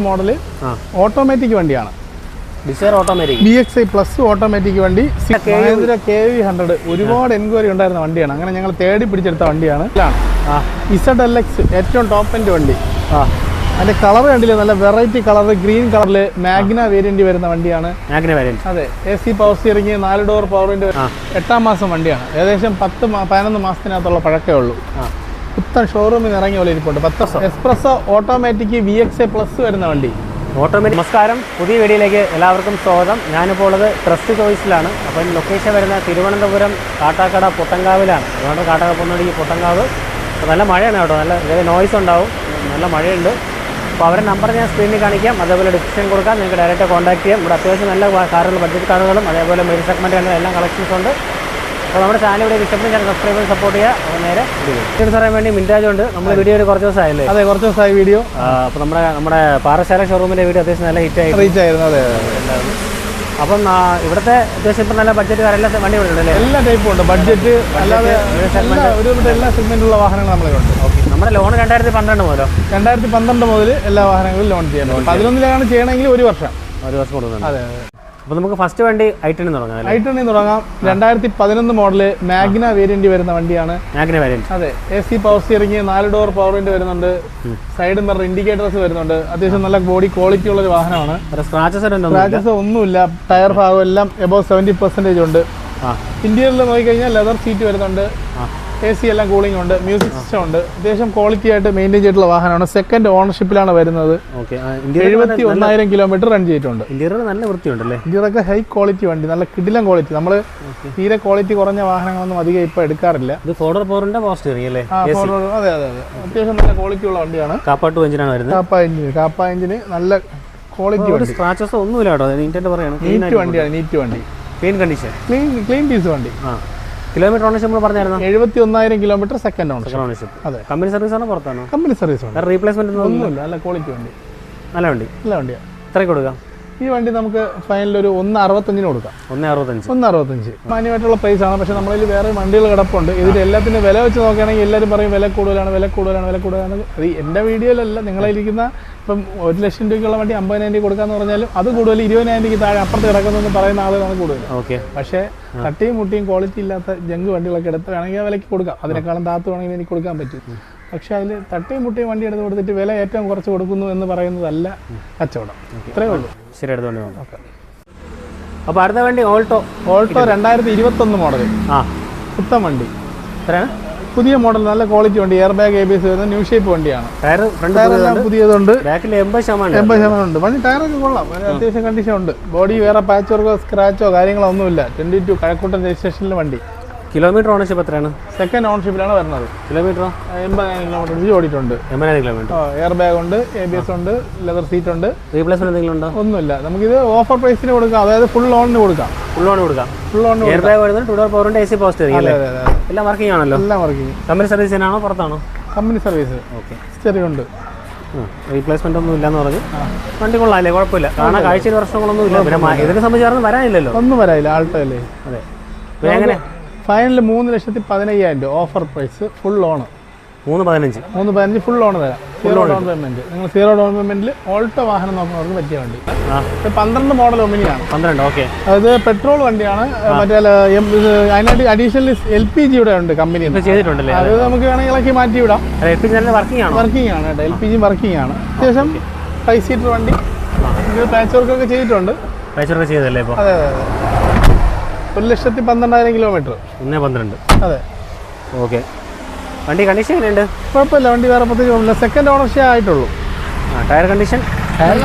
Model automatic വണ്ടിയാണ്. Dzire automatic B X I plus automatic വണ്ടി Mahindra K V hundred ഒരുപാട് enquiry ഉണ്ടായിരുന്ന വണ്ടിയാണ്. അങ്ങനെ ഞങ്ങൾ തേടി പിടിച്ചെടുത്ത വണ്ടിയാണ്. ഇസഡ് എൽ എക്സ് ഏറ്റവും ടോപ്പ് എൻഡ് വണ്ടി. അതിന്റെ കളർ കണ്ടില്ല? നല്ല വെറൈറ്റി കളർ ഗ്രീൻ കളറിൽ മാഗ്ന വേരിയന്റ് വരുന്ന വണ്ടിയാണ്. മാഗ്ന വേരിയന്റ് അതെ. എ സി പവർ സ്റ്റിയറിംഗ് നാല് ഡോർ പവറിന്റെ എട്ടാം മാസം വണ്ടിയാണ്. ഏകദേശം പത്ത് പതിനൊന്ന് മാസത്തിനകത്തുള്ള പഴക്കമേ ഉള്ളൂ. പുത്തൻ ഷോറൂമിൽ നിന്ന് ഇറങ്ങിയ പോലെ ഇരിപ്പുണ്ട്. പത്ത് Espresso automatic V X A plus വരുന്ന വണ്ടി. ഓട്ടോമാറ്റിക് നമസ്കാരം. പുതിയ വീഡിയോയിലേക്ക് എല്ലാവർക്കും സ്വാഗതം. ഞാനിപ്പോൾ ഉള്ളത് ട്രസ്റ്റ് ചോയ്സിലാണ് അപ്പം ലൊക്കേഷൻ വരുന്ന തിരുവനന്തപുരം കാട്ടാക്കട പൊട്ടങ്കാവിലാണ് അതുകൊണ്ട് കാട്ടാക്കട പൊന്നടി പൊട്ടങ്കാവ് നല്ല മഴയാണ് കേട്ടോ. നല്ല ചെറിയ നോയ്സ് ഉണ്ടാവും. നല്ല മഴയുണ്ട്. അപ്പോൾ അവരുടെ നമ്പർ ഞാൻ സ്ക്രീനിൽ കാണിക്കാം. അതേപോലെ ഡിസ്ക്രിപ്ഷൻ കൊടുക്കാം. നിങ്ങൾക്ക് ഡയറക്റ്റ് കോൺടാക്ട് ചെയ്യാം. ഇവിടെ അത്യാവശ്യം നല്ല കാറുകൾ ബഡ്ജറ്റ് കാറുകളും അതേപോലെ മെരി സെഗ്മെന്റ് എല്ലാം കളക്ഷൻസ് ഉണ്ട്. അപ്പോൾ നമ്മുടെ ചാനൽ ഇവിടെ ഇഷ്ടപ്പെടുന്ന ചാനൽ സബ്സ്ക്രൈബ് ചെയ്ത് സപ്പോർട്ട് ചെയ്യുക. നേരെ വീഡിയോ പറയാൻ വേണ്ടി മിന്റാജ് ഉണ്ട് നമ്മുടെ വീഡിയോ ഒരു കുറച്ച് ദിവസമായില്ലേ? അതെ കുറച്ച് ദിവസമായി വീഡിയോ അപ്പോൾ നമ്മുടെ നമ്മുടെ പാറശാല ഷോറൂമിന്റെ വീഡിയോ അത്യാവശ്യം നല്ല ഹിറ്റ് ആയി റീച്ച് ആയിരുന്നു അതെ. അപ്പം ഇവിടുത്തെ അത്യാവശ്യം ഇപ്പം നല്ല ബഡ്ജറ്റ് എല്ലാ വണ്ടി ഉണ്ടല്ലേ എല്ലാ ടൈപ്പും ഉണ്ട്. ബഡ്ജറ്റ് അല്ലാതെ എല്ലാ ഒരുവിധ എല്ലാ സെഗ്മെന്റിലുള്ള വാഹനങ്ങൾ ഓക്കെ നമ്മുടെ ലോൺ രണ്ടായിരത്തി പന്ത്രണ്ട് മുതലോ? രണ്ടായിരത്തി പന്ത്രണ്ട് മുതൽ എല്ലാ വാഹനങ്ങളും ലോൺ ചെയ്യാൻ പതിനൊന്നിലാണ് ചെയ്യണമെങ്കിൽ ഒരു വർഷം. ഒരു വർഷം കൊടുക്കുന്നുണ്ട്. അതെ അതെ. അപ്പോൾ നമുക്ക് ഫസ്റ്റ് വണ്ടി ഐറ്റണിൽ തുടങ്ങാം അല്ലേ? ഐട്ടണിൽ തുടങ്ങാം. രണ്ടായിരത്തി പതിനൊന്ന് മോഡൽ മാഗ്ന വേരിയന്റ് വരുന്ന വണ്ടിയാണ്. മാഗ്ന വേരിയന്റ് അതെ എ സി പവർ സ്റ്റിയറിംഗ് നാല് ഡോർ പവർ വിൻഡ് വരുന്നുണ്ട്. സൈഡ് മിറർ ഇൻഡിക്കേറ്റേഴ്സ് വരുന്നുണ്ട്. അത്യാവശ്യം നല്ല ബോഡി ക്വാളിറ്റി ഉള്ള ഒരു വാഹനമാണ് സ്ക്രാച്ചസ് ഒന്നും സ്ക്രാച്ചസ് ഒന്നുമില്ല. ടയർ ഭാഗം എല്ലാം എബോവ് സെവന്റി പെർസെന്റേജ് ഉണ്ട്. ഇന്ത്യയിൽ ഇന്റീരിയറിൽ നോക്കിക്കഴിഞ്ഞാൽ ലെതർ സീറ്റ് വരുന്നുണ്ട്. എ സി എല്ലാം കൂളിംഗ് ഉണ്ട് മ്യൂസിക് സിസ്റ്റം ഉണ്ട്. അത്യാവശ്യം ക്വാളിറ്റി ആയിട്ട് മെയിന്റെയിൻ ചെയ്തിട്ടുള്ള വാഹനമാണ്. സെക്കൻഡ് ഓണർഷിപ്പിലാണ് വരുന്നത്. എഴുപത്തി ഒന്നായിരം കിലോമീറ്റർ റൺ ചെയ്തിട്ടുണ്ട്. ഇന്ത്യയിൽ നല്ല വൃത്തിയുണ്ടല്ലേ? ഇന്ത്യയുടെ ഹൈ ക്വാളിറ്റി വണ്ടി നല്ല കിടിലം ക്വാളിറ്റി നമ്മൾ തീരെ ക്വാളിറ്റി കുറഞ്ഞ വാഹനങ്ങളൊന്നും അധികം ഇപ്പൊ എടുക്കാറില്ല. ഇത് ഫോർഡർ ഫോറിന്റെ പോസ്റ്റ് അല്ലേ? അതെ അതെ അതെ. അത്യാവശ്യം നല്ല ക്വാളിറ്റി ഉള്ള വണ്ടിയാണ്. കാപ്പാട്ട് എഞ്ചിനാണ് വരുന്നത്? കാപ്പ എഞ്ചിന് കാപ്പ എഞ്ചിന് നല്ല ക്വാളിറ്റി സ്ക്രാച്ചസ് ഒന്നുമില്ല കേട്ടോ. നീറ്റ് പറയാണ്. നീറ്റ് വണ്ടിയാണ് നീറ്റ് വണ്ടി. Clean condition clean clean piece വണ്ടി. ആ. കിലോമീറ്റർ ഓണർഷിപ്പ് നമ്മൾ പറഞ്ഞായിരുന്നു? എഴുപത്തി ഒന്നായിരം കിലോമീറ്റർ സെക്കൻഡ് ഓണർ ഓണർഷിപ്പ് അതെ. കമ്പനി സർവീസ് ആണോ പുറത്താണോ? കമ്പനി സർവീസ് ആണ് റീപ്ലേസ്മെന്റ് ഒന്നും ഒന്നുമില്ല. നല്ല ക്വാളിറ്റി വണ്ടി. നല്ല വണ്ടി. നല്ല വണ്ടിയാണ് എത്രയ്ക്ക് കൊടുക്കാം? ഈ വണ്ടി നമുക്ക് ഫൈനൽ ഒരു ഒന്ന് അറുപത്തഞ്ചിന് കൊടുക്കാം. ഒന്ന് അറുപത്തഞ്ച് ഒന്ന് അറുപത്തഞ്ച് മാന്യമായിട്ടുള്ള പ്രൈസ് ആണ്. പക്ഷെ നമ്മളിൽ വേറെ വണ്ടികൾ കിടപ്പുണ്ട്. ഇതിൽ എല്ലാത്തിന്റെ വില വെച്ച് നോക്കുകയാണെങ്കിൽ എല്ലാവരും പറയും വില കൂടുതലാണ് വില കൂടുതലാണ് വില കൂടുതലാണ്. അത് എന്റെ വീഡിയോയിലല്ല നിങ്ങളിരിക്കുന്ന ഇപ്പം ഒരു ലക്ഷം രൂപയ്ക്കുള്ള വണ്ടി അമ്പതിനായിരം രൂപ കൊടുക്കാന്ന് പറഞ്ഞാലും അത് കൂടുതൽ ഇരുപതിനായിരം രൂപയ്ക്ക് താഴെ അപ്പുറത്ത് കിടക്കുന്നതെന്ന് പറയുന്ന ആളുകളാണ് കൂടുതൽ. ഓക്കെ. പക്ഷേ തട്ടിയും മുട്ടിയും ക്വാളിറ്റി ഇല്ലാത്ത ജങ്ക് വണ്ടികളൊക്കെ എടുത്ത് വേണമെങ്കിൽ വിലയ്ക്ക് കൊടുക്കാം. അതിനേക്കാളും താത്ത് വേണമെങ്കിൽ എനിക്ക് കൊടുക്കാൻ പറ്റും. പക്ഷെ അതിൽ തട്ടിയും മുട്ടിയും വണ്ടി എടുത്ത് കൊടുത്തിട്ട് വില ഏറ്റവും കുറച്ച് കൊടുക്കുന്നു എന്ന് പറയുന്നതല്ല കച്ചവടം. ഇത്രയേ ഉള്ളൂ. ശരി എടുത്തോണ്ട് പോകാം അപ്പോൾ അടുത്ത വണ്ടി ഓൾട്ടോ. ഓൾട്ടോ രണ്ടായിരത്തി ഇരുപത്തൊന്ന് മോഡൽ ആ. പുത്തൻ വണ്ടി. എത്രയാണ്? പുതിയ മോഡൽ നല്ല ക്വാളിറ്റി വണ്ടി air bag A B S വരുന്ന ന്യൂ ഷേപ്പ് വണ്ടിയാണ്. ടയർ ഫ്രണ്ട് ടയറെല്ലാം പുതിയതുണ്ട്. ബാക്കിൽ എൺപത് ശതമാനം എൺപത് ശതമാനം ഉണ്ട്. വണ്ടി ടയറൊക്കെ കൊള്ളാം. അത്യാവശ്യം കണ്ടീഷൻ ഉണ്ട്. ബോഡി വേറെ പാച്ച് വർക്കോ സ്ക്രാച്ചോ കാര്യങ്ങളോ ഒന്നുമില്ല. ട്വന്റി ടു കഴക്കൂട്ടം രജിസ്ട്രേഷനിലെ വണ്ടി. കിലോമീറ്റർ ഓണർഷിപ്പ് എത്രയാണ്? സെക്കൻഡ് ഓണർഷിപ്പിലാണ് വരുന്നത്. കിലോമീറ്ററോ എൺപതിനായിരം കിലോമീറ്റർ ഓടിയിട്ടുണ്ട്. എൺപതിനായിരം കിലോമീറ്റർ എയർ ബാഗ് ഉണ്ട് എ ബി എസ് ഉണ്ട് ലെതർ സീറ്റ് ഉണ്ട്. റീപ്ലേസ്മെന്റ് എന്തെങ്കിലും ഉണ്ടോ? ഒന്നുമില്ല. നമുക്കിത് ഓഫർ പ്രൈസിന് കൊടുക്കാം. അതായത് ഫുൾ ലോണിന് കൊടുക്കാം. ഫുൾ ഓൺ കൊടുക്കാം. ഫുൾ ഓൺ എയർ ബാഗ് വരുന്നത് ടു ഡോർ പവറിന്റെ എ സി പോസ്റ്റ് എല്ലാം വർക്കിംഗ് ആണല്ലോ. എല്ലാം വർക്കിംഗ് കമ്പനി സർവീസ് തന്നെയാണോ? പുറത്താണോ? കമ്പനി സർവീസ് ഓക്കെ ചെറിയുണ്ട്. ഉണ്ട് റീപ്ലേസ്മെന്റ് ഒന്നും ഇല്ലെന്ന് പറഞ്ഞു. വണ്ടി കൊള്ളാല്ലേ കുഴപ്പമില്ല. കാരണം കാഴ്ചയിൽ പ്രശ്നങ്ങളൊന്നും ഇല്ല. പിന്നെ ഇതിനെ സംബന്ധിച്ച് വരാനില്ലല്ലോ. ഒന്നും വരാനില്ല. ആൾട്ടോ അല്ലേ അതെ. എങ്ങനെ ഫൈനൽ മൂന്ന് ലക്ഷത്തി പതിനയ്യായിരം രൂപ. ഓഫർ പ്രൈസ് ഫുൾ ലോണ് മൂന്ന് പതിനഞ്ച്. മൂന്ന് പതിനഞ്ച് ഫുൾ ലോൺ തരാം. സീറോ ഡൗൺ പേയ്മെന്റ് നിങ്ങൾ സീറോ ഡൗൺ പേയ്മെന്റിൽ ഓൾട്ടോ വാഹനം നോക്കുന്നവർക്ക് പറ്റിയ വണ്ടി. പന്ത്രണ്ട് മോഡൽ ഒമിനിയാണ് പന്ത്രണ്ട് ഓക്കെ അത് പെട്രോൾ വണ്ടിയാണ്. മറ്റേ അതിനായിട്ട് അഡീഷണൽ എൽ പി ജി ഇവിടെ ഉണ്ട് കമ്പനി അത് നമുക്ക് വേണമെങ്കിൽ ഇളക്കി മാറ്റി വിടാം. വർക്കിംഗ് ആണോ? വർക്കിംഗ് ആണ് കേട്ടോ. എൽ പി ജി വർക്കിംഗ് ആണ്. അത്യാവശ്യം ഫൈവ് സീറ്റർ വണ്ടി. പാച്ച് വർക്കൊക്കെ ചെയ്തിട്ടുണ്ട്. പാച്ച് വർക്ക് ചെയ്തല്ലേ അതെ അതെ അതെ. ഒരു ലക്ഷത്തി പന്ത്രണ്ടായിരം കിലോമീറ്റർ. ഒന്നേ പന്ത്രണ്ട്. അതെ. ഓക്കെ. വണ്ടി കണ്ടീഷൻ എങ്ങനെയുണ്ട്? കുഴപ്പമില്ല വണ്ടി വേറെ പ്രത്യേകിച്ച് കുഴപ്പമില്ല. സെക്കൻഡ് ഓണർഷിപ്പ് ആയിട്ടുള്ളൂ. ആ ടയർ കണ്ടീഷൻ ടയർ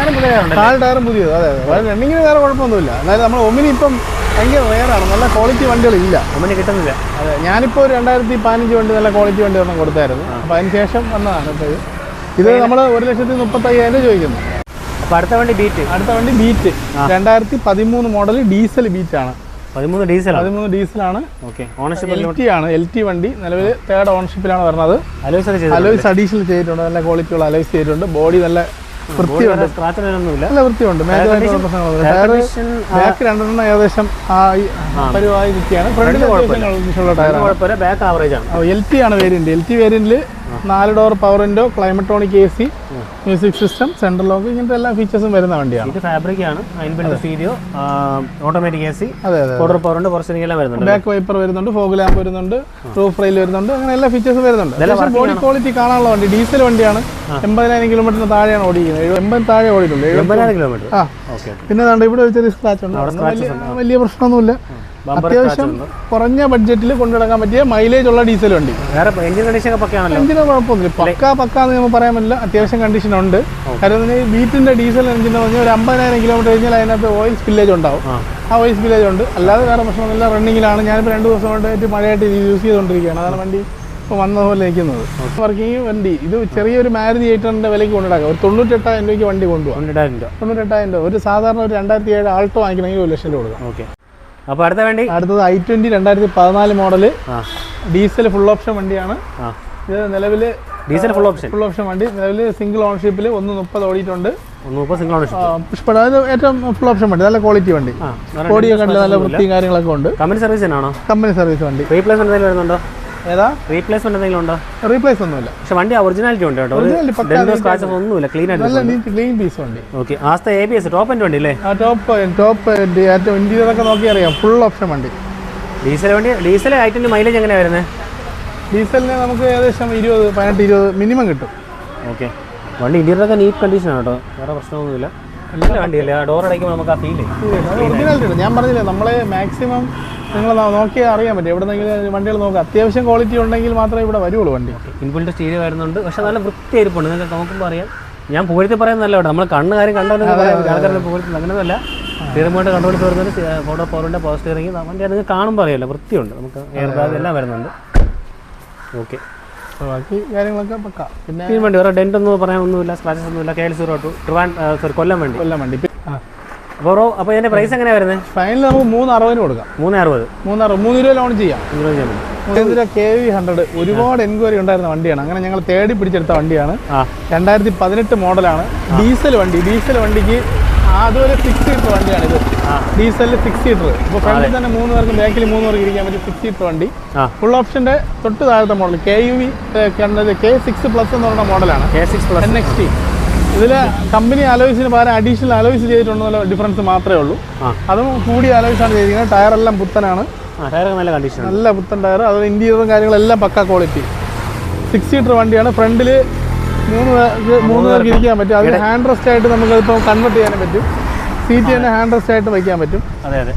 ടയർ ടയറും പുതിയത് അതെ അതെ. റണ്ണിങ്ങിന് വേറെ കുഴപ്പമൊന്നുമില്ല. അതായത് നമ്മൾ ഒമിനി ഇപ്പം ഭയങ്കര റെയറാണ് നല്ല ക്വാളിറ്റി വണ്ടികളില്ല. ഒമിനി കിട്ടുന്നില്ല. അതെ ഞാനിപ്പോൾ ഒരു രണ്ടായിരത്തി പതിനഞ്ച് വണ്ടി നല്ല ക്വാളിറ്റി വണ്ടി ഒന്നും കൊടുത്തായിരുന്നു അപ്പം അതിന് ശേഷം വന്നതാണ് ഇപ്പോൾ ഇത്. നമ്മൾ ഒരു ലക്ഷത്തി മുപ്പത്തയ്യായിരം രൂപ ചോദിക്കുന്നു. അപ്പോൾ അടുത്ത വണ്ടി ബീറ്റ് അടുത്ത വണ്ടി ബീറ്റ് രണ്ടായിരത്തി പതിമൂന്ന് മോഡൽ ഡീസൽ ബീറ്റ് ആണ്. പതിമൂന്ന് ഡീസലാണ് പതിമൂന്ന് ഡീസലാണ്. ഓക്കെ. ഓണർഷിപ്പ് എൽ ടി ആണ് എൽ ടി വണ്ടി. നിലവിൽ തേർഡ് ഓണർഷിപ്പിലാണ് വരുന്നത്. അലോയ്സ് അലോയ്സ് അഡീഷണൽ ചെയ്തിട്ടുണ്ട്. നല്ല ക്വാളിറ്റിയുള്ള അലോയ്സ് ചെയ്തിട്ടുണ്ട്. ബോഡി നല്ല വൃത്തിയുണ്ട്. നല്ല വൃത്തിയുണ്ട്. ബാക്ക് രണ്ടെണ്ണം ഏകദേശം പരിവായി നിൽക്കുകയാണ്. ഫ്രണ്ടിൽ കുഴപ്പമില്ല. ബാക്ക് ആവറേജ് ആണ്. എൽ ടി ആണ്. വേരിയന്റ് എൽ ടി വേരിയന്റിൽ നാല് door power window Climatronic A C music system central lock ഇങ്ങനത്തെ എല്ലാ ഫീച്ചേഴ്സും വരുന്ന വണ്ടിയാണ്. ഇത് ഫാബ്രിക് ആണ്. Inbuilt stereo automatic A C power ഉണ്ട് കുറച്ച് എല്ലാം വരുന്നുണ്ട് ബാക്ക് വൈപ്പർ വരുന്നുണ്ട് ഫോഗ് ലാമ്പ് വരുന്നുണ്ട് റൂഫ് റെയിൽ വരുന്നുണ്ട് അങ്ങനെ എല്ലാ ഫീച്ചേഴ്സും വരുന്നുണ്ട്. ബോഡി ക്വാളിറ്റി കാണാനുള്ള വണ്ടി ഡീസൽ വണ്ടിയാണ്. എൺപതിനായിരം കിലോമീറ്ററിന് താഴെയാണ് ഓടിക്കുന്നത്. എൺപത് താഴെ ഓടിയിട്ടുണ്ട്. എഴുപത് എൺപതിനായിരം കിലോമീറ്റർ ആ. ഓക്കെ പിന്നെ ഇവിടെ ഒരു ചെറിയ സ്ക്രാച്ച് ഉണ്ട്. വലിയ പ്രശ്നമൊന്നുമില്ല. അത്യാവശ്യം കുറഞ്ഞ ബഡ്ജറ്റിൽ കൊണ്ടുനടക്കാൻ പറ്റിയ മൈലേജ് ഉള്ള ഡീസൽ വണ്ടി. വേറെ എഞ്ചിൻ കണ്ടീഷൻ എഞ്ചിന് കുഴപ്പമൊന്നുമില്ല. പക്ക പക്ക എന്ന് നമുക്ക് പറയാൻ പറ്റില്ല. അത്യാവശ്യം കണ്ടീഷൻ ഉണ്ട്. കാരണം വീട്ടിന്റെ ഡീസൽ എഞ്ചിൻ എന്ന് പറഞ്ഞാൽ ഒരു അമ്പതിനായിരം കിലോമീറ്റർ കഴിഞ്ഞാൽ അതിനകത്ത് ഓയിൽ സ്പില്ലേജ് ഉണ്ടാവും. ആ. ഓയിൽ സ്പില്ലേജ് ഉണ്ട്. അല്ലാതെ വേറെ പ്രശ്നമൊന്നുമില്ല റണ്ണിങ്ങിലാണ് ഞാനിപ്പോൾ രണ്ട് ദിവസം കൊണ്ട് മഴയായിട്ട് യൂസ് ചെയ്തുകൊണ്ടിരിക്കുകയാണ്. അതാണ് വണ്ടി ഇപ്പോൾ വന്നതുപോലെ നിൽക്കുന്നത്. വർക്കിംഗ് വണ്ടി. ഇത് ചെറിയൊരു മാരുതി എയ്റ്ററിന്റെ വിലയ്ക്ക് കൊണ്ടുനടക്കാം. ഒരു തൊണ്ണൂറ്റെട്ടായിരം രൂപയ്ക്ക് വണ്ടി കൊണ്ടുപോകാം രൂപ. തൊണ്ണൂറ്റെട്ടായിരം രൂപ. ഒരു സാധാരണ ഒരു രണ്ടായിരത്തി ഏഴ് ആൾട്ടോ വാങ്ങിക്കണമെങ്കിൽ ഒരു ലക്ഷം രൂപ കൊടുക്കാം. ഓക്കെ. അപ്പോൾ അടുത്ത വേണ്ടി? അടുത്തത് ഐ ട്വന്റി രണ്ടായിരത്തി പതിനാല് മോഡൽ ഡീസൽ ഫുൾ ഓപ്ഷൻ വണ്ടിയാണ്. ഇത് നിലവിൽ diesel full option full option വണ്ടി. നിലവിൽ സിംഗിൾ ഓണർഷിപ്പിൽ ഒന്ന് മുപ്പത് ഓടിയിട്ടുണ്ട്. സിംഗിൾ ഓണർഷിപ്പ് ആ, ഏറ്റവും ഫുൾ ഓപ്ഷൻ വണ്ടി. നല്ല ക്വാളിറ്റി വണ്ടി. ഓടിയൊക്കെ നല്ല വൃത്തിയും കാര്യങ്ങളൊക്കെ ഉണ്ട്. കമ്പനി സർവീസ് തന്നെയാണോ? കമ്പനി സർവീസ് വണ്ടി. റീപ്ലേസ്മെന്റ് വരുന്നുണ്ടോ? ഏതാ? റീപ്ലേസ്മെന്റ് എന്തെങ്കിലും ഉണ്ടോ? റീപ്ലേസ് ഒന്നുമില്ല. പക്ഷെ വണ്ടി ഒറിജിനാലിറ്റി ഉണ്ട് കേട്ടോ. സ്ക്രാച്ചസ് ഒന്നുമില്ല. ക്ലീൻ ആയിട്ട് ക്ലീൻ പീസ് വണ്ടി. ഓക്കെ ആസ്ത എ ബി എസ് ടോപ്പ് എന്റെ വണ്ടി അല്ലേ? ആ ടോപ്പ് ടോപ്പ് ഏറ്റവും ഇന്റീരിയർ ഒക്കെ നോക്കി അറിയാം. ഫുൾ ഓപ്ഷൻ വണ്ടി. ഡീസൽ വണ്ടി ഡീസൽ ഐറ്റന്റെ മൈലേജ് എങ്ങനെയാണ് വരുന്നത് ഡീസലിന് നമുക്ക് ഏകദേശം ഇരുപത് പതിനെട്ട് ഇരുപത് മിനിമം കിട്ടും. ഓക്കെ വണ്ടി ഇന്റീരിയർ ഒക്കെ നീറ്റ് കണ്ടീഷനാണ് കേട്ടോ. വേറെ പ്രശ്നമൊന്നുമില്ല. നല്ല വണ്ടിയല്ലേ ആ ഡോർ അടയ്ക്കുമ്പോൾ നമുക്ക് ആ ഫീൽ ഞാൻ പറഞ്ഞില്ലേ നമ്മളെ മാക്സിമം നിങ്ങൾ നോക്കിയാൽ അറിയാൻ പറ്റും. എവിടെന്നെങ്കിലും വണ്ടികൾ നോക്കുക അത്യാവശ്യം ക്വാളിറ്റി ഉണ്ടെങ്കിൽ മാത്രമേ ഇവിടെ വരുള്ളൂ വണ്ടി. ഇൻബിൽഡ് സ്റ്റീരിയോ വരുന്നുണ്ട്. പക്ഷെ നല്ല വൃത്തിയായിരിപ്പുണ്ട്. നിങ്ങൾക്ക് നോക്കുമ്പോൾ അറിയാം. ഞാൻ പൂരത്തിൽ പറയുന്നല്ല കേട്ടോ. നമ്മൾ കണ്ണ് കാര്യം കണ്ടോ ആൾക്കാരുടെ പൂരത്തിൽ അങ്ങനെയല്ല സ്ഥിരമായിട്ട് കണ്ടുപിടിച്ച് വരുന്നത് ഫോട്ടോ പോറിന്റെ പവർ സ്റ്റിയറിംഗ് വണ്ടി അത് നിങ്ങൾക്ക് കാണുമ്പോൾ അറിയാമല്ലോ വൃത്തിയുണ്ട്. നമുക്ക് എയർ ബാഗ് എല്ലാം വരുന്നുണ്ട്. ഓക്കെ ബാക്കി കാര്യങ്ങളൊക്കെ പക്ക പിന്നെ വണ്ടി. വേറെ ഡെന്റ് ഒന്നും പറയാനൊന്നുമില്ല സ്ക്രാച്ചസ് ഒന്നുമില്ല. കെ എൽ സീറോ ടു ട്രിവാൻ സോറി കൊല്ലം വണ്ടി. കൊല്ലം വണ്ടി. അപ്പോൾ അപ്പോൾ ഇതിന്റെ പ്രൈസ് എങ്ങനെയാ വരുന്നത്? ഫൈനൽ നമുക്ക് മൂന്ന് അറുപതിന് കൊടുക്കാം. മൂന്ന് അറുപത് മൂന്ന് അറുപത് മൂന്ന് രൂപ ലോൺ ചെയ്യാം മഹേന്ദ്ര കെ വി ഹൺഡ്രഡ് ഒരുപാട് എൻക്വയറി ഉണ്ടായിരുന്ന വണ്ടിയാണ്. അങ്ങനെ ഞങ്ങൾ തേടി പിടിച്ചെടുത്ത വണ്ടിയാണ്. രണ്ടായിരത്തി പതിനെട്ട് മോഡലാണ്. ഡീസൽ വണ്ടി. ഡീസൽ വണ്ടിക്ക് അതുപോലെ സിക്സ് സീറ്റർ വണ്ടിയാണ് ഇത്. ഡീസലിൽ ഡീസലിൽ സിക്സ് സീറ്റർ ഇപ്പോൾ ഫ്രണ്ടിൽ തന്നെ മൂന്ന് പേർക്ക് ബാക്കിൽ മൂന്ന് പേർക്ക് ഇരിക്കാൻ പറ്റിയ സിക്സ് സീറ്റർ വണ്ടി. ഫുൾ ഓപ്ഷന്റെ തൊട്ട് താഴത്തെ മോഡൽ കെ യു വി കണ്ടത് കെ സിക്സ് പ്ലസ് എന്ന് പറയുന്ന മോഡലാണ് K six plus N X T ഇതിൽ കമ്പനി അലോയ്സിന് പകരം അഡീഷണൽ അലോയ്സ് ചെയ്തിട്ടുണ്ടെന്നുള്ള ഡിഫറൻസ് മാത്രമേ ഉള്ളൂ. അതും കൂടി കൂടിയ അലോയ്സാണ് ചെയ്തിരിക്കുന്നത്. ടയറെല്ലാം പുത്തനാണ്. ടയറൊക്കെ നല്ല കണ്ടീഷൻ നല്ല പുത്തൻ ടയർ അത് ഇന്റീരിയറും കാര്യങ്ങളെല്ലാം പക്ക ക്വാളിറ്റി സിക്സ് സീറ്റർ വണ്ടിയാണ്. ഫ്രണ്ടിൽ മൂന്ന് പേർക്ക് മൂന്ന് പേർക്ക് ഇരിക്കാൻ പറ്റും. അതിന് ഹാൻഡ് റെസ്റ്റ് ആയിട്ട് നമുക്ക് ഇപ്പം കൺവെർട്ട് ചെയ്യാനും പറ്റും. സീറ്റ് തന്നെ ഹാൻഡ് റെസ്റ്റ് ആയിട്ട് വയ്ക്കാൻ പറ്റും. അതെ അതെ.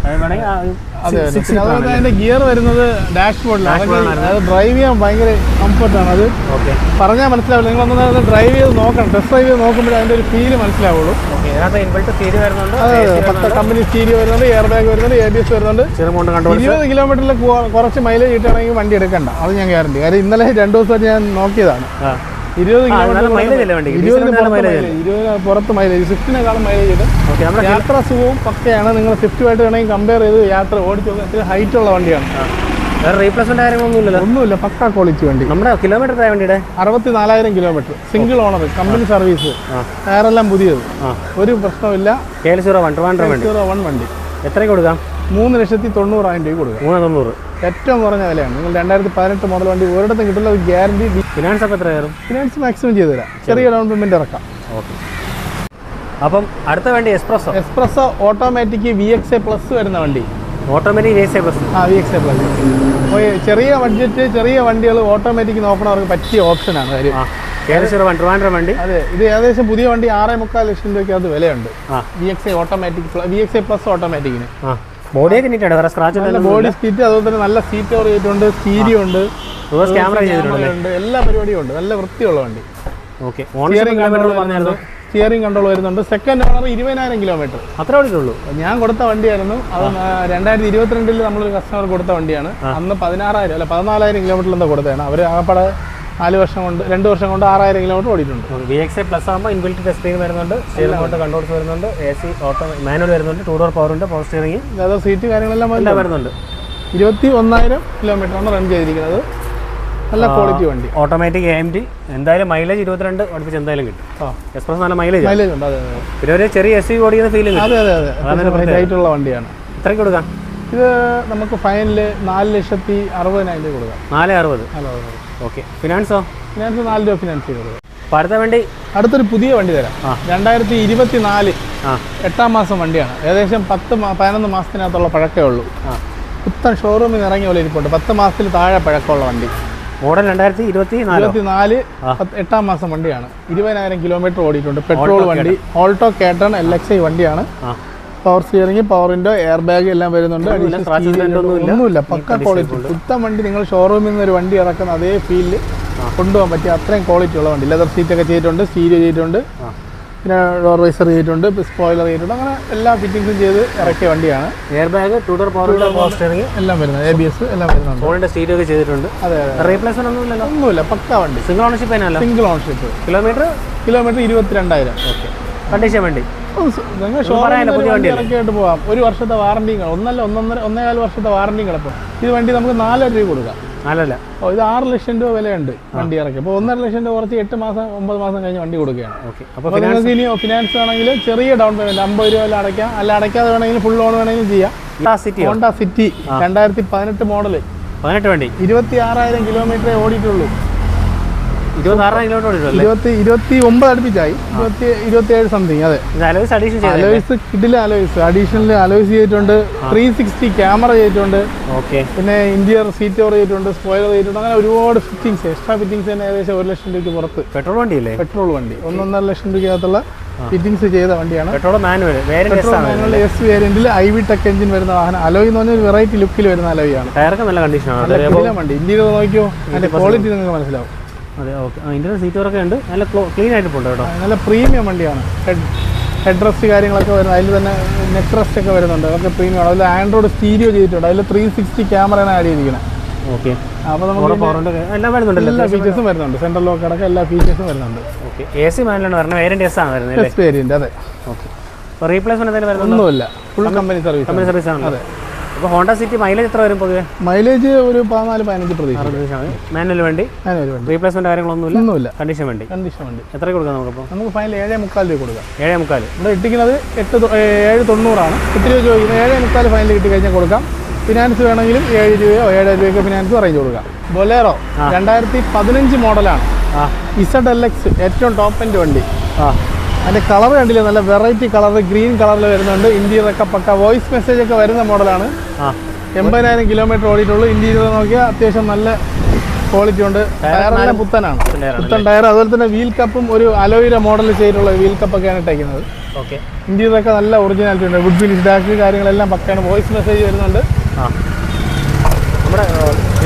അതിന്റെ ഗിയർ വരുന്നത് ഡാഷ് ബോർഡിലാണ് Dashboard അത് ഡ്രൈവ് ചെയ്യാൻ ഭയങ്കര കംഫർട്ടാണ് അത് ഓക്കെ പറഞ്ഞാൽ മനസ്സിലാവില്ല. നിങ്ങൾ ഒന്ന് ഡ്രൈവ് ചെയ്ത് നോക്കണം. ടെസ്റ്റ് ഡ്രൈവ് ചെയ്ത് നോക്കുമ്പോൾ അതിന്റെ ഒരു ഫീൽ മനസ്സിലാവുള്ളൂ. പത്ത് കമ്പനി സ്റ്റീരിയോ വരുന്നുണ്ട്. എയർ ബാഗ് വരുന്നുണ്ട്. എ ബി എസ് വരുന്നുണ്ട് ഇരുപത് കിലോമീറ്ററിൽ കുറച്ച് മൈലേജ് കിട്ടുകയാണെങ്കിൽ വണ്ടി എടുക്കണ്ട. അത് ഞാൻ ഗ്യാരണ്ടി കാര്യം ഇന്നലെ രണ്ടു ദിവസം ഞാൻ നോക്കിയതാണ്. ഇരുപത് നല്ല പുറത്ത് മൈലേജ് സ്വിഫ്റ്റിനേക്കാളും മൈലേജ് കിട്ടും യാത്ര സുഖവും പക്കയാണ്. നിങ്ങൾ സ്വിഫ്റ്റുമായിട്ട് വേണമെങ്കിൽ കമ്പയർ ചെയ്ത് യാത്ര ഓടിച്ചു ഇത്തിരി ഹൈറ്റ് ഉള്ള വണ്ടിയാണ്. റീപ്ലേസ്മെന്റ് കാര്യങ്ങളൊന്നുമില്ല ഒന്നുമില്ല. പക്ക ക്വാളിറ്റി വണ്ടി. നമ്മുടെ കിലോമീറ്റർ ആയ വണ്ടിയുടെ? അറുപത്തി നാലായിരം kilometre single owner company service ടയറെല്ലാം പുതിയത്. ഒരു പ്രശ്നമില്ല കെ എൽ സീറോ വൺ വണ്ടി. എത്രയ്ക്ക് കൊടുക്കാം? മൂന്ന് ലക്ഷത്തി തൊണ്ണൂറായിരം രൂപ കൊടുക്കുക. മൂന്ന് തൊണ്ണൂറ്. ഏറ്റവും കുറഞ്ഞ വിലയാണ്. നിങ്ങൾ രണ്ടായിരത്തി പതിനെട്ട് മുതൽ വണ്ടി ഒരിടത്തും കിട്ടില്ല ഒരു ഗ്യാരണ്ടി ഫിനാൻസ് ഒക്കെ എത്രയായിരുന്നു ഫിനാൻസ് മാക്സിമം ചെയ്തു തരാം. ചെറിയ ഡൗൺ പേയ്മെന്റ് ഇറക്കാം. ഓക്കെ അപ്പം അടുത്ത വണ്ടി Espresso Espresso automatic V X A plus വരുന്ന വണ്ടി. ഓട്ടോമാറ്റിക് ബസ് ആ വി എക്സ് എ പ്ലസ് ചെറിയ ബഡ്ജറ്റ് ചെറിയ വണ്ടികൾ ഓട്ടോമാറ്റിക് നോക്കണവർക്ക് പറ്റിയ ഓപ്ഷനാണ് കാര്യം. ട്രിവാൻഡ്രം വണ്ടി. അതെ ഇത് ഏകദേശം പുതിയ വണ്ടി ആറേ മുക്കാൽ ലക്ഷം രൂപയ്ക്ക് അത് വിലയുണ്ട്. V X I automatic V X I plus ഓട്ടോമാറ്റിക്കിന് ബോഡിയൊക്കെ നീറ്റാണ് വേറെ സ്ക്രാച്ച് ബോഡി സ്കിറ്റ് അതുപോലെ തന്നെ നല്ല സീറ്റ് കവർ ചെയ്തിട്ടുണ്ട് സ്റ്റീരിയോ ഉണ്ട്. റിവേഴ്സ് ക്യാമറ ചെയ്തിട്ടുണ്ട്. എല്ലാ പരിപാടിയും ഉണ്ട്. നല്ല വൃത്തിയുള്ള വണ്ടി. ഓക്കെ ഓൺലൈൻ കിലോമീറ്റർ പറഞ്ഞായിരുന്നു. സ്റ്റിയറിംഗ് കൺട്രോൾ വരുന്നുണ്ട്. സെക്കൻഡ് ഓണർ ഇരുപതിനായിരം കിലോമീറ്റർ അത്ര ഓടിയിട്ടുള്ളൂ ഞാൻ കൊടുത്ത വണ്ടിയായിരുന്നു. അത് രണ്ടായിരത്തി ഇരുപത്തിരണ്ടിൽ നമ്മളൊരു കസ്റ്റമർ കൊടുത്ത വണ്ടിയാണ്. അന്ന് പതിനാറായിരം അല്ല പതിനാലായിരം കിലോമീറ്റർ എന്താ കൊടുത്തതാണ്. അവർ ആകപ്പാടെ നാല് വർഷം കൊണ്ട് രണ്ട് വർഷം കൊണ്ട് ആറായിരം കിലോമീറ്റർ ഓടിയിട്ടുണ്ട്. വി എക്സ് എ പ്ലസ് ആകുമ്പോൾ ഇൻബിൽറ്റ് ടെസ്റ്റിംഗ് വരുന്നുണ്ട് സ്റ്റീറിംഗ് കൺട്രോൾസ് വരുന്നുണ്ട് എ സി ഓട്ടോ മാനുവൽ വരുന്നുണ്ട് ടൂ ഡോർ പവർ ഉണ്ട് പവർ സ്റ്റിയറിംഗ് അതായത് സീറ്റ് കാര്യങ്ങളെല്ലാം എല്ലാം വരുന്നുണ്ട്. ഇരുപത്തി ഒന്നായിരം കിലോമീറ്ററാണ് റൺ ചെയ്തിരിക്കുന്നത്. നല്ല ക്വാളിറ്റി വണ്ടി. ഓട്ടോമാറ്റിക് എ ടി എന്തായാലും മൈലേജ് ഇരുപത്തിരണ്ട് അടുപ്പിച്ച് എന്തായാലും കിട്ടും. എക്സ്പ്രസ് നല്ല മൈലേജ് മൈലേജ് ഉണ്ട് അതെ പിന്നെ ഒരു ചെറിയ എസ് യു ഓടിക്കുന്ന ഫീലിംഗ് അതെ അതെ അതെ. ഹൈറ്റുള്ള വണ്ടിയാണ്. ഇത്രയ്ക്ക് കൊടുക്കാം? ഇത് നമുക്ക് ഫൈനൽ നാല് ലക്ഷത്തി അറുപതിനായിരം രൂപ കൊടുക്കാം. നാല് അറുപത്. ഹലോ ഓക്കെ ഫിനാൻസോ ഫിനാൻസ് നാല് രൂപ ഫിനാൻസ് ചെയ്തത് അടുത്ത വണ്ടി? അടുത്തൊരു പുതിയ വണ്ടി തരാം. ആ. രണ്ടായിരത്തി ഇരുപത്തി നാല് ആ. എട്ടാം മാസം വണ്ടിയാണ്. ഏകദേശം പത്ത് പതിനൊന്ന് മാസത്തിനകത്തുള്ള പഴക്കമേ ഉള്ളൂ. പുത്തൻ ഷോറൂമിൽ നിന്ന് ഇറങ്ങിയ പോലെ ഇരിപ്പുണ്ട്. പത്ത് മാസത്തിൽ താഴെ പഴക്കമുള്ള വണ്ടി. മോഡൽ രണ്ടായിരത്തി ഇരുപത്തി ഇരുപത്തി നാല്. എട്ടാം മാസം വണ്ടിയാണ്. ഇരുപതിനായിരം കിലോമീറ്റർ ഓടിയിട്ടുണ്ട്. പെട്രോൾ വണ്ടി ഓൾട്ടോ കേട്ടൺ എൽ എക്സ് ഐ വണ്ടിയാണ്. Power steering power window air bag എല്ലാം വരുന്നുണ്ട്. ഒന്നുമില്ല, പക്ക ക്വാളിറ്റി പുത്തൻ വണ്ടി നിങ്ങൾ ഷോറൂമിൽ നിന്ന് ഒരു വണ്ടി ഇറക്കുന്ന അതേ ഫീലിൽ കൊണ്ടുപോകാൻ പറ്റിയ അത്രയും ക്വാളിറ്റി ഉള്ള വണ്ടി. ലെതർ സീറ്റ് ഒക്കെ ചെയ്തിട്ടുണ്ട് സ്റ്റീരിയോ ചെയ്തിട്ടുണ്ട്. പിന്നെ ഡോർ വൈസർ ചെയ്തിട്ടുണ്ട് സ്പോയിലർ ചെയ്തിട്ടുണ്ട്. അങ്ങനെ എല്ലാ ഫിറ്റിംഗ്സും ചെയ്ത് ഇറക്കിയ വണ്ടിയാണ്. Air bag two door power steering എല്ലാം വരുന്നത് എ ബി എസ് എല്ലാം വരുന്നുണ്ട്. ഫോണിന്റെ സ്റ്റീരിയോ ഒക്കെ ചെയ്തിട്ടുണ്ട്. അതെ റീപ്ലേസ്മെന്റ് ഒന്നുമില്ല ഒന്നുമില്ല പക്ക വണ്ടി. Single ownership single ownership kilometre kilometre ഇരുപത്തിരണ്ടായിരം. ഓക്കെ കണ്ടീഷൻ വണ്ടി. നിങ്ങൾ പറയാനില്ല, പുതിയ വണ്ടി വണ്ടിയല്ലേ? ഇറക്കിയായിട്ട് പോവാം. ഒരു വർഷത്തെ വാറണ്ടിയും ഒന്നല്ല ഒന്നൊന്നര ഒന്നേകാൽ വർഷത്തെ വാറണ്ടിയും കിടപ്പം ഇത് വണ്ടി നമുക്ക് നാലര രൂപ കൊടുക്കാം. നാലല്ല. ഓ ഇത് ആറ് ലക്ഷം രൂപ വിലയുണ്ട് വണ്ടി ഇറക്കി. അപ്പോൾ ഒന്നര ലക്ഷം രൂപ കുറച്ച് എട്ട് മാസം ഒമ്പത് മാസം കഴിഞ്ഞ് വണ്ടി കൊടുക്കുകയാണ്. ഓക്കെ. അപ്പോൾ ഫിനാൻസ് നിങ്ങൾക്ക് ഇനി ഫിനാൻസ് ആണെങ്കിൽ ചെറിയ ഡൗൺ പേയ്മെന്റ് അമ്പത് രൂപ വല്ല അടയ്ക്കാം. അല്ല അടയ്ക്കാതെ വേണമെങ്കിൽ ഫുൾ ലോൺ വേണമെങ്കിലും ചെയ്യാം. സിറ്റി ഹോണ്ട സിറ്റി രണ്ടായിരത്തി പതിനെട്ട് മോഡൽ പതിനെട്ട് വണ്ടി. ഇരുപത്തി ആറായിരം കിലോമീറ്ററേ ഓടിയിട്ടുള്ളൂ. ഇരുപത്തി ഇരുപത്തി ഒമ്പത് അടുപ്പിച്ചായി. ഇരുപത്തി ഇരുപത്തി ഏഴ് സംതിങ് അതെ. അലോയ്സ് ചെയ്തത് അലോയ്സ് അഡീഷണൽ അലോയ്സ് ചെയ്തിട്ടുണ്ട്. ത്രീ സിക്സ്റ്റി ക്യാമറ ചെയ്തിട്ടുണ്ട്. ഓക്കെ പിന്നെ ഇന്ത്യർ സീറ്റ് ഓവർ ചെയ്തിട്ടുണ്ട് സ്പോയിലർ ചെയ്തിട്ടുണ്ട്. അങ്ങനെ ഒരുപാട് ഫിറ്റിംഗ്സ് എക്സ്ട്രാ ഫിറ്റിംഗ്സ് തന്നെ ഏകദേശം ഒരു ലക്ഷം രൂപയ്ക്ക് പുറത്ത്. പെട്രോൾ വണ്ടി അല്ലേ പെട്രോൾ വണ്ടി ഒന്നൊന്നര ലക്ഷം രൂപയ്ക്കകത്തുള്ള ഫിറ്റിംഗ്സ് ചെയ്ത വണ്ടിയാണ്. Petrol manual petrol manual S വേരിയന്റിൽ I V tech engine വരുന്ന വാഹനം. അലോയ് എന്ന് പറഞ്ഞ ഒരു വെറൈറ്റി ലുക്കിൽ വരുന്ന അലോയാണ് ടയറൊക്കെ നല്ല കണ്ടീഷനാണ് വണ്ടി. ഇന്ത്യയിൽ നോക്കിയോ? അതിന്റെ ക്വാളിറ്റി നിങ്ങൾക്ക് മനസ്സിലാവും. അതെ ഓക്കെ. ഇന്ത്യൻ സീറ്റൊക്കെ ഉണ്ട്. നല്ല ക്ലീൻ ആയിട്ട് പോകണ്ട കേട്ടോ? നല്ല പ്രീമിയം വണ്ടിയാണ്. ഹെഡ് ഹെഡ് റെസ്റ്റ് കാര്യങ്ങളൊക്കെ വരുന്നത് അതിൽ തന്നെ നെക്ക് റെസ്റ്റ് ഒക്കെ വരുന്നുണ്ട്. അതൊക്കെ പ്രീമിയം ആണ്. അതിൽ ആൻഡ്രോയിഡ് സ്റ്റീരിയോ ചെയ്തിട്ടുണ്ട്. അതിൽ ത്രീ സിക്സ്റ്റി ക്യാമറയാണ് ആഡ് ചെയ്തിരിക്കുന്നത് ഓക്കെ. അപ്പോൾ നമുക്ക് എല്ലാം വരുന്നുണ്ടല്ലോ എല്ലാ ഫീച്ചേഴ്സും വരുന്നുണ്ട്. സെൻട്രൽ ലോക്ക് അടക്കം എല്ലാ ഫീച്ചേഴ്സും വരുന്നുണ്ട്. ഓക്കെ. എ സി മാനിലാണ് വരുന്നത്. വേരിയന്റ് എസ് ആണ് വരുന്നത് വേരിയന്റ് അതെ. ഓക്കെ. റീപ്ലേസ്മെന്റ് എന്തെങ്കിലും വരുന്നുണ്ടോ? ഒന്നുമില്ല. Full company service company service ആണല്ലോ. അപ്പോൾ ഹോണ്ട സിറ്റി മൈലേജ് എത്ര വരും പൊതുവേ? മൈലേജ് ഒരു പതിനാല് പതിനഞ്ച് പ്രതീക്ഷ മാനുവൽ വണ്ടി? റീപ്ലേസ്മെന്റ് കാര്യങ്ങളൊന്നുമില്ല? ഒന്നുമില്ല. കണ്ടീഷൻ വണ്ടി. കണ്ടീഷൻ വണ്ടി. എത്ര കൊടുക്കാം നമുക്കപ്പോൾ നമുക്ക് ഫൈനൽ ഏഴേ മുക്കാൽ രൂപ കൊടുക്കാം. ഏഴേ മുക്കാൽ ഇവിടെ ഇട്ടിക്കുന്നത് എട്ട് ഏഴ് തൊണ്ണൂറാണ്. എട്ട് രൂപ ചോദിക്കുന്നത് ഏഴേ മുക്കാൽ ഫൈനൽ കിട്ടി കഴിഞ്ഞാൽ കൊടുക്കാം. ഫിനാൻസ് വേണമെങ്കിലും ഏഴ് രൂപയോ ഏഴര രൂപയൊക്കെ ഫിനാൻസ് അറേഞ്ച് കൊടുക്കാം. ബൊലേറോ രണ്ടായിരത്തി പതിനഞ്ച് മോഡലാണ് ആ. ഇസഡ് എൽ എക്സ് ഏറ്റവും ടോപ്പ് എൻഡ് വണ്ടി. ആ. അതിന്റെ കളർ കണ്ടില്ല? നല്ല വെറൈറ്റി കളർ ഗ്രീൻ കളറിൽ വരുന്നുണ്ട്. ഇന്റീരിയറൊക്കെ പക്ക. വോയിസ് മെസ്സേജ് ഒക്കെ വരുന്ന മോഡലാണ്. എൺപതിനായിരം കിലോമീറ്റർ ഓടിയിട്ടുള്ളൂ. ഇന്ത്യയിൽ നോക്കിയാൽ അത്യാവശ്യം നല്ല ക്വാളിറ്റി ഉണ്ട്. ടയർ പുത്തനാണ്. പുത്തൻ ടയർ അതുപോലെ തന്നെ വീൽ കപ്പും ഒരു അലോയിര മോഡൽ ചെയ്തിട്ടുള്ള വീൽ കപ്പൊക്കെയാണ് ഇട്ടേക്കുന്നത്. ഓക്കെ ഇന്റീരിയറൊക്കെ നല്ല ഒറിജിനാലിറ്റി ഉണ്ട്. വുഡ് ഫിനിഷ് ഡാക്ക് കാര്യങ്ങളെല്ലാം പക്കയാണ്. വോയിസ് മെസ്സേജ് വരുന്നുണ്ട്.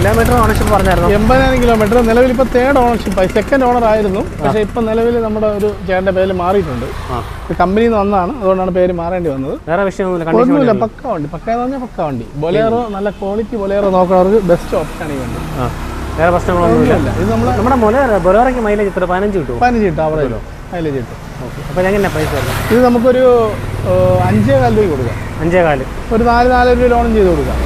കിലോമീറ്റർ ഓണർഷിപ്പ് പറഞ്ഞായിരുന്നു? എൺപതിനായിരം കിലോമീറ്റർ നിലവിൽ ഇപ്പോൾ തേർഡ് ഓണർഷിപ്പ് ആയി. സെക്കൻഡ് ഓണർ ആയിരുന്നു. പക്ഷെ ഇപ്പം നിലവിൽ നമ്മുടെ ഒരു ചേട്ടന്റെ പേര് മാറിയിട്ടുണ്ട്. കമ്പനിയിൽ നിന്ന് വന്നതാണ്. അതുകൊണ്ടാണ് പേര് മാറേണ്ടി വന്നത്. വേറെ വിഷയമൊന്നുമില്ല. ഒന്നുമില്ല. പക്ക വണ്ടി. പക്ക എന്ന് പറഞ്ഞാൽ പക്ക വണ്ടി. ബൊലേറോ നല്ല ക്വാളിറ്റി ബൊലേറോ നോക്കുന്നവർക്ക് ബെസ്റ്റ് ഓപ്ഷനാണ് ഈ വണ്ടി. വേറെ പ്രശ്നങ്ങളൊന്നുമില്ല ഇത് നമ്മൾ നമ്മുടെ ബൊലോറയ്ക്ക് മൈലേജ് എത്ര? പതിനഞ്ച് പതിനഞ്ച് കിട്ടും അവറേജ് മൈലേജ് കിട്ടും. ഓക്കെ. അപ്പോൾ എങ്ങനെ പ്രൈസ് വരുന്നത്? ഇത് നമുക്കൊരു അഞ്ചേ കാൽ രൂപ കൊടുക്കാം. അഞ്ചേ കാൽ ഒരു നാല് നാലര രൂപ ലോണും ചെയ്ത് കൊടുക്കാം.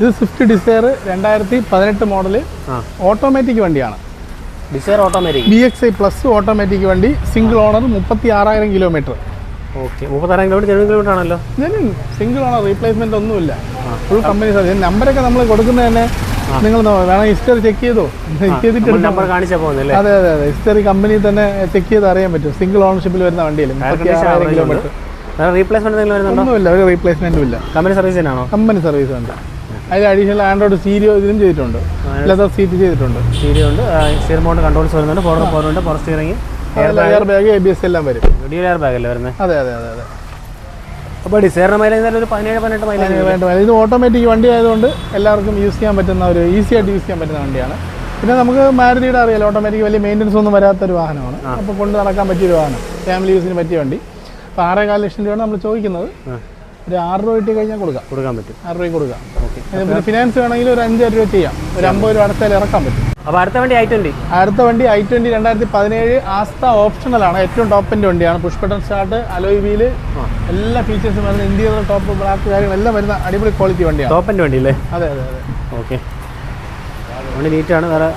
ഇത് സ്വിഫ്റ്റ് ഡിസയർ രണ്ടായിരത്തി പതിനെട്ട് മോഡൽ ഓട്ടോമാറ്റിക് വണ്ടിയാണ്. Dzire automatic B X I plus automatic വണ്ടി സിംഗിൾ ഓണർ മുപ്പത്തി ആറായിരം കിലോമീറ്റർ ഓക്കെ മുപ്പത്താറായിരം കിലോമീറ്റർ കിലോമീറ്റർ ആണല്ലോ. സിംഗിൾ ഓണർ റീപ്ലേസ്മെന്റ് ഒന്നുമില്ല. ഫുൾ കമ്പനി സർവീസ് നമ്പറൊക്കെ നമ്മൾ കൊടുക്കുന്നത് തന്നെ നിങ്ങൾ വേണം ഹിസ്റ്ററി ചെക്ക് ചെയ്തോ? ചെയ്തിട്ട് നമ്പർ കാണിച്ചാൽ പോകുന്നല്ലേ അതെ അതെ അതെ. ഹിസ്റ്ററി കമ്പനി തന്നെ ചെക്ക് ചെയ്ത് അറിയാൻ പറ്റും. സിംഗിൾ ഓണർഷിപ്പിൽ വരുന്ന വണ്ടിയിൽ കിലോമീറ്റർ റീപ്ലേസ്മെന്റ് ഒന്നുമില്ല ഒരു റീപ്ലേസ്മെന്റും ഇല്ല. കമ്പനി സർവീസ് കമ്പനി സർവീസ് ഉണ്ട്. അതിൽ അഡീഷണൽ ആൻഡ്രോയിഡ് സീരിയോ ഇതിലും ചെയ്തിട്ടുണ്ട്. ലെതർ സീറ്റ് ചെയ്തിട്ടുണ്ട്. സീരിയോ ഉണ്ട്. സ്റ്റീർ മോഡ് കൺട്രോൾസ് വരുന്നുണ്ട്. ഫോർ പോകുന്നുണ്ട് four steering air bag A B S എല്ലാം വരും. ഡി എയർ ബാഗ് അല്ലേ വരുന്നത് അതെ അതെ അതെ അതെ. അപ്പോൾ ഡിസയറിന് മൈലേജ് ഒരു പതിനേഴ് പതിനെട്ട് മൈലേജ്. ഇത് ഓട്ടോമാറ്റിക് വണ്ടി ആയതുകൊണ്ട് എല്ലാവർക്കും യൂസ് ചെയ്യാൻ പറ്റുന്ന ഒരു ഈസി ആയിട്ട് യൂസ് ചെയ്യാൻ പറ്റുന്ന വണ്ടിയാണ്. പിന്നെ നമുക്ക് മാരുതിയുടെ അറിയാലോ ഓട്ടോമാറ്റിക് വലിയ മെയിന്റനൻസ് ഒന്നും വരാത്തൊരു വാഹനമാണ്. അപ്പോൾ കൊണ്ട് നടക്കാൻ പറ്റിയൊരു വാഹനം. ഫാമിലി യൂസിന് പറ്റിയ വണ്ടി. അപ്പോൾ ആറേകാൽ ലക്ഷം രൂപയാണ് നമ്മൾ ചോദിക്കുന്നത്. ഒരു ആറ് രൂപ കിട്ടി കഴിഞ്ഞാൽ കൊടുക്കാം. കൊടുക്കാൻ പറ്റും. ആറ് രൂപയ്ക്ക് കൊടുക്കാം. പിന്നെ ഫിനാൻസ് വേണമെങ്കിൽ ഒരു അഞ്ചായിരം രൂപ ചെയ്യാം. ഒരു അമ്പത് രൂപ അടുത്താൽ ഇറക്കാൻ പറ്റും. അപ്പോൾ അടുത്ത വണ്ടി ഐ ട്വന്റി അടുത്ത വണ്ടി ഐ ട്വന്റി രണ്ടായിരത്തി പതിനേഴ് ആസ്ത ഓപ്ഷണലാണ്. ഏറ്റവും ടോപ്പിന്റെ വണ്ടിയാണ്. പുഷ്പട്ടൻ സ്റ്റാർട്ട് അലോയ് വീൽ എല്ലാ ഫീച്ചേഴ്സും വരുന്ന ഇന്ത്യ ടോപ്പ് ബ്ലാക്ക് കാര്യങ്ങളെല്ലാം വരുന്ന അടിപൊളി ക്വാളിറ്റി വണ്ടിയാണ്. ടോപ്പിന്റെ വണ്ടി അല്ലേ അതെ അതെ അതെ. ഓക്കെ വണ്ടി നീറ്റാണ് വേറെ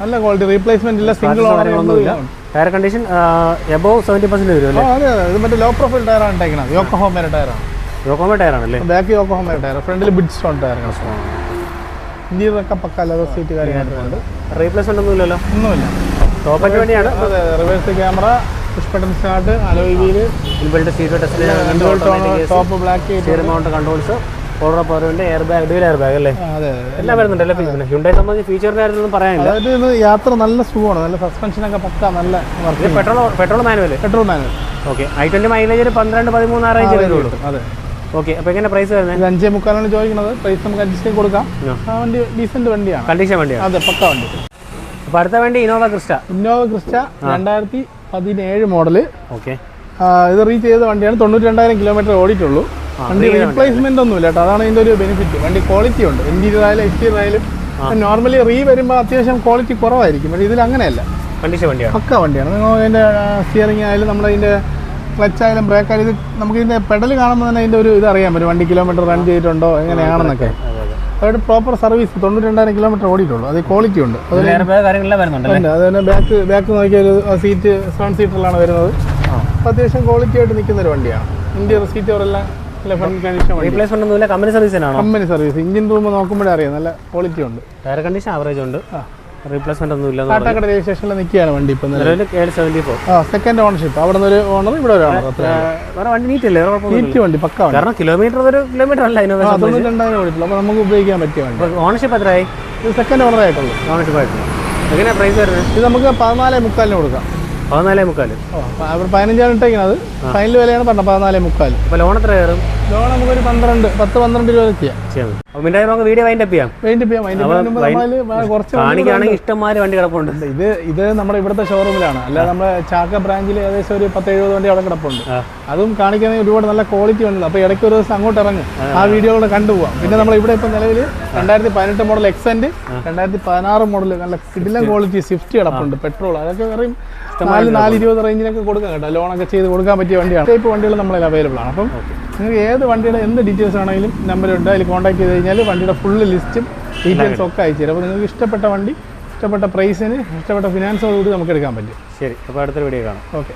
നല്ല ക്വാളിറ്റി റീപ്ലേസ്മെന്റ് ഇല്ല. സിംഗിൾ ഓണർ കാര്യങ്ങളൊന്നുമില്ല tyre condition above seventy percent വരും അല്ലേ? അതെ അതെ. ഇത് മറ്റേ ലോ പ്രൊഫൈൽ ടയറാണ് ഇട്ടേക്കുന്നത് യോക്കോ ഹോമേര ടയറാണ് യോക്കോമ ടയറാണല്ലേ ബാക്ക് യോക്കോമ ടയർ ഫ്രണ്ടിൽ ബിഡ് സ്റ്റോൺ ടയർ ഇന്ത്യയിലൊക്കെ പക്ക ലെതർ സീറ്റ് കാര്യങ്ങളൊക്കെ റീപ്ലേസ്മെന്റ് ഒന്നും ഇല്ലല്ലോ ഒന്നുമില്ല. ടോപ്പിന് വേണ്ടിയാണ്? അതെ reverse camera push button start alloy wheel inbuilt seat ടെസ്റ്റിൽ top black mount controls air bag dual air bag അല്ലേ? എല്ലാം വരുന്നുണ്ട് അല്ലേ പിന്നെ ഹ്യുണ്ടായി സംബന്ധിച്ച് ഫീച്ചറിന്റെ കാര്യത്തിലൊന്നും പറയാനില്ല. അതായത് യാത്ര നല്ല സുഖമാണ്. നല്ല സസ്പെൻഷനൊക്കെ പക്ക നല്ല work petrol petrol manual petrol manual okay i twenty mileage പന്ത്രണ്ട് പതിമൂന്ന് ആ റേഞ്ച് വരുള്ളൂ അതെ. ഓക്കെ അപ്പോൾ എങ്ങനെ പ്രൈസ് വരുന്നത് ഇത് അഞ്ചേ മുക്കാലാണ് ചോദിക്കുന്നത് പ്രൈസ് നമുക്ക് അഡ്ജസ്റ്റ് ചെയ്ത് കൊടുക്കാം. ആ. വണ്ടി ഡീസന്റ് വണ്ടിയാണ്. കണ്ടീഷൻ വണ്ടിയാണ് അതെ പക്ക വണ്ടി. അപ്പോൾ അടുത്ത വണ്ടി ഇന്നോവ ക്രിസ്റ്റ ഇന്നോവ ക്രിസ്റ്റ രണ്ടായിരത്തി പതിനേഴ് മോഡൽ ഓക്കെ ഇത് റീച്ച് ചെയ്ത വണ്ടിയാണ്. തൊണ്ണൂറ്റി രണ്ടായിരം കിലോമീറ്റർ ഓടിയിട്ടുള്ളൂ വണ്ടി റീപ്ലേസ്മെന്റ് ഒന്നുമില്ല കേട്ടോ. അതാണ് ഇതിന്റെ ഒരു ബെനിഫിറ്റ് വണ്ടി ക്വാളിറ്റി ഉണ്ട്. ഇന്റീരിയർ ആയാലും എക്സ്റ്റീരിയർ ആയാലും. നോർമലി റീ വരുമ്പോൾ അത്യാവശ്യം ക്വാളിറ്റി കുറവായിരിക്കും. പക്ഷേ ഇതിൽ അങ്ങനെയല്ല പക്ക വണ്ടിയാണ്. നിങ്ങൾ അതിന്റെ സ്റ്റിയറിംഗ് ആയാലും നമ്മുടെ ഇതിന്റെ ക്ലച്ച് ആയാലും ബ്രേക്ക് ആയാലും ഇത് നമുക്ക് ഇതിന്റെ പെഡൽ കാണുമ്പോൾ തന്നെ അതിന്റെ ഒരു ഇത് അറിയാൻ പറ്റും. വണ്ടി കിലോമീറ്റർ റൺ ചെയ്തിട്ടുണ്ടോ എങ്ങനെയാണെന്നൊക്കെ. അതെ അതെ അതായത് പ്രോപ്പർ സർവീസ് തൊണ്ണൂറ്റി രണ്ടായിരം കിലോമീറ്റർ ഓടിയിട്ടുള്ളൂ. അത് ക്വാളിറ്റി ഉണ്ട്. അത് എയർ ബാഗ് കാര്യങ്ങളെല്ലാം വരുന്നുണ്ട് ഉണ്ട്. ബാക്ക് ബാക്ക് നോക്കിയാൽ സീറ്റ് സെവൻ സീറ്ററിലാണ് വരുന്നത്. അപ്പോൾ അത്യാവശ്യം ക്വാളിറ്റി ആയിട്ട് നിൽക്കുന്ന ഒരു വണ്ടിയാണ്. India service company service engine room നോക്കുമ്പോഴേ അറിയാം നല്ല ക്വാളിറ്റി ഉണ്ട്. ടയർ കണ്ടീഷൻ ആവറേജ് ഉണ്ട്. റീപ്ലേസ്മെന്റ് ഒന്നും ഇല്ല കാട്ടാക്കട രജിസ്ട്രേഷനിൽ നിൽക്കുകയാണ് വണ്ടി ഇപ്പം സെക്കൻഡ് ഓണർഷിപ്പ് അവിടെ നിന്ന് ഒരു ഓണർ ഇവിടെ ഒരു ഓണർ വേറെ വണ്ടി നീറ്റ് അല്ലേ വേറെ നീറ്റ് വണ്ടി പക്ക കാരണം കിലോമീറ്റർ ഒരു കിലോമീറ്റർ അല്ല അതൊന്നും രണ്ടായിരം ഓടിയിട്ടുള്ളൂ. അപ്പോൾ നമുക്ക് ഉപയോഗിക്കാൻ പറ്റിയ വണ്ടി. ഓണർഷിപ്പ് എത്രയായി? ഇത് സെക്കൻഡ് ഓണർ ആയിട്ടുള്ളൂ. ഓണർഷിപ്പ് ആയിട്ട് എങ്ങനെയാണ് പ്രൈസ് വരുന്നത്? ഇത് നമുക്ക് പതിനാലേ മുക്കാലിന് കൊടുക്കാം. പതിനാലേ അവർ പതിനഞ്ചാണ് ഇട്ടേക്കുന്നത് ഫൈനൽ വിലയാണ് പറഞ്ഞത് പതിനാലേ മുക്കാൽ അപ്പോൾ ലോൺ എത്ര കയറും? ലോൺ നമുക്കൊരു പന്ത്രണ്ട് പത്ത് പന്ത്രണ്ട് രൂപ ചെയ്യാം. നമുക്ക് വീഡിയോ വൈൻഡപ്പ് ചെയ്യാം. കുറച്ച് കാണിക്കുകയാണെങ്കിൽ ഇഷ്ടംമാര് വണ്ടി കിടപ്പുണ്ട്. ഇത് ഇത് നമ്മുടെ ഇവിടുത്തെ ഷോറൂമിലാണ് അല്ലാതെ നമ്മുടെ ചാക്ക ബ്രാഞ്ചിൽ ഏകദേശം ഒരു പത്ത് എഴുപത് വണ്ടി അവിടെ കിടപ്പുണ്ട്. അതും കാണിക്കുന്ന ഒരുപാട് നല്ല ക്വാളിറ്റി ഉണ്ട് അപ്പോൾ ഇടയ്ക്ക് ഒരു ദിവസം അങ്ങോട്ട് ഇറങ്ങും. ആ. വീഡിയോകൾ കണ്ടുപോകാം പിന്നെ നമ്മൾ ഇവിടെ ഇപ്പം നിലവിൽ രണ്ടായിരത്തി പതിനെട്ട് മോഡൽ എക്സെന്റ് രണ്ടായിരത്തി പതിനാറ് മോഡൽ നല്ല കിടിലം ക്വാളിറ്റി സ്വിഫ്റ്റ് കിടപ്പുണ്ട്. പെട്രോൾ അതൊക്കെ പറയും നാല് നാല് ഇരുപത് റേഞ്ചിനൊക്കെ കൊടുക്കാം കേട്ടോ. ലോണൊക്കെ ചെയ്ത് കൊടുക്കാൻ പറ്റിയ വണ്ടിയാണ്. ടൈപ്പ് വണ്ടികൾ നമ്മളതിൽ അവൈലബിൾ ആണ്. അപ്പം നിങ്ങൾക്ക് ഏത് വണ്ടിയുടെ എന്ത് ഡീറ്റെയിൽസ് ആണെങ്കിലും നമ്പറുണ്ട് അതിൽ കോൺടാക്ട് ചെയ്ത് കഴിഞ്ഞാൽ വണ്ടിയുടെ ഫുൾ ലിസ്റ്റും ഡീറ്റെയിൽസ് ഒക്കെ അയച്ചു തരും അപ്പോൾ നിങ്ങൾക്ക് ഇഷ്ടപ്പെട്ട വണ്ടി ഇഷ്ടപ്പെട്ട പ്രൈസിന് ഇഷ്ടപ്പെട്ട ഫിനാൻസോടുകൂടി നമുക്ക് എടുക്കാൻ പറ്റും. ശരി അപ്പോൾ അടുത്തൊരു വീഡിയോ കാണാം. ഓക്കെ